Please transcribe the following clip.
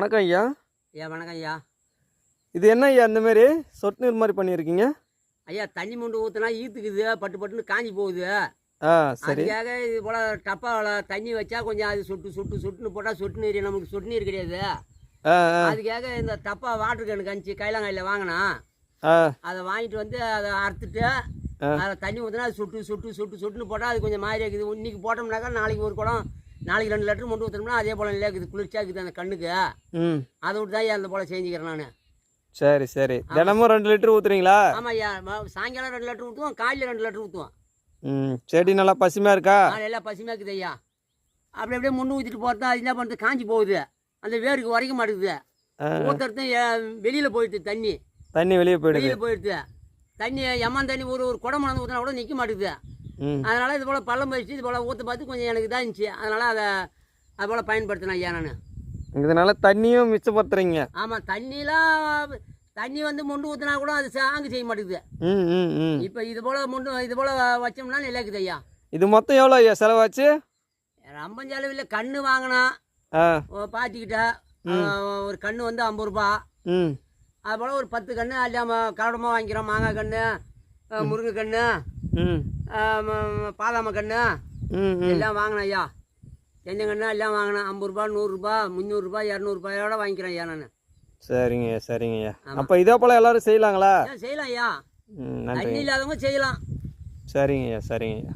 வணக்கம் ஐயா. ஐயா வணக்கம் ஐயா. இது என்ன ஐயா இந்த மாதிரி சொட்டு நீர் மாதிரி பண்ணியிருக்கீங்க? ஐயா தண்ணி மொண்டு ஊற்றினா ஈத்துக்குது பட்டு பட்டுன்னு காஞ்சி போகுது. ஆ சரி. அதுக்காக இது போல் டப்பாவில் தண்ணி வச்சா கொஞ்சம் அது சுட்டு சுட்டு சுட்டுன்னு போட்டால் சொட்டு நீர் நமக்கு சொட்டு நீர் கிடையாது. அதுக்காக இந்த டப்பா வாட்டர் கேனு கணிச்சு கைலாங்காயில் வாங்கினா அதை வாங்கிட்டு வந்து அதை அறுத்துட்டு அதில் தண்ணி ஊற்றினா அது சுட்டு சுட்டு சுட்டு சுட்டுன்னு போட்டால் அது கொஞ்சம் மாதிரி இருக்குது. இன்னைக்கு போட்டோம்னாக்கா நாளைக்கு ஒரு குடம் நாளைக்கு ரெண்டு லிட்டர் மொண்டு ஊற்றினோம்னா அதே போல் இல்லை இருக்குது குளிர்ச்சியாக இருக்குது அந்த கண்ணுக்கு. ம். அதை விட்டு தான் அந்த போல் செஞ்சுக்கிறேன் நான்? சரி சரி. தினமும் ரெண்டு லிட்டர் ஊற்றுறீங்களா ஆமாம் ஐயா சாயங்காலம் ரெண்டு லிட்டர் ஊற்றுவோம் காலையில் ரெண்டு லிட்டர் ஊற்றுவோம் ம். செடி நல்லா பசுமையாக இருக்கா? எல்லாம் பசுமையாக இருக்குது ஐயா. அப்படி அப்படியே முன்னு ஊற்றிட்டு போகிறது அது என்ன பண்ணுறது காஞ்சி போகுது. அந்த வேருக்கு உரைக்க மாட்டேங்குது ஊற்றுறது வெளியில் போயிடுது தண்ணி. தண்ணி வெளியே போயிடுது. வெளியில் போயிடுது. தண்ணி எம்மன் தண்ணி ஒரு ஒரு குடம் மணந்து ஊற்றினா கூட நிற்க மாட்டேங்குது அதனால் இது போல் பள்ளம் போயிடுச்சு இது போல் ஊற்ற பார்த்து கொஞ்சம் எனக்கு இதாக இருந்துச்சு. அதனால் அதை அது போல் பயன்படுத்தினேன் ஐயா நான். இதனால தண்ணியும் மிச்சப்படுத்துறீங்க. ஆமாம் தண்ணிலாம் தண்ணி வந்து முண்டு ஊற்றினா கூட அது சாங்கு செய்ய மாட்டேங்குது. ம் ம் ம். இப்போ இது போல் முண்டு இது போல் வச்சோம்னா நிலைக்குது ஐயா. இது மொத்தம் எவ்வளோ ஐயா செலவாச்சு? ரொம்ப செலவில் கன்று வாங்கினா ஆ. பாத்திக்கிட்ட ஒரு கன்று வந்து ஐம்பது ரூபா. அது போல் ஒரு பத்து கன்று எல்லாம் கரடமாக வாங்கிக்கிறோம் மாங்காய் கன்று முருங்கை ம- பாதாம ம் எல்லாம் வாங்கினேன் ஐயா தென்னங்கன்று எல்லாம் வாங்கினேன். ஐம்பது ரூபா நூறுரூபா முந்நூறுரூபா இரநூறுபாயோட வாங்கிக்கிறேன் ஐயா நான் சரிங்க ஐயா சரிங்க ஐயா ஆமா. அப்போ இதே போல் எல்லாரும் செய்யலாங்களா? செய்யலாம் ஐயா தண்ணி இல்லாதவங்க செய்யலாம். சரிங்க ஐயா சரிங்க ஐயா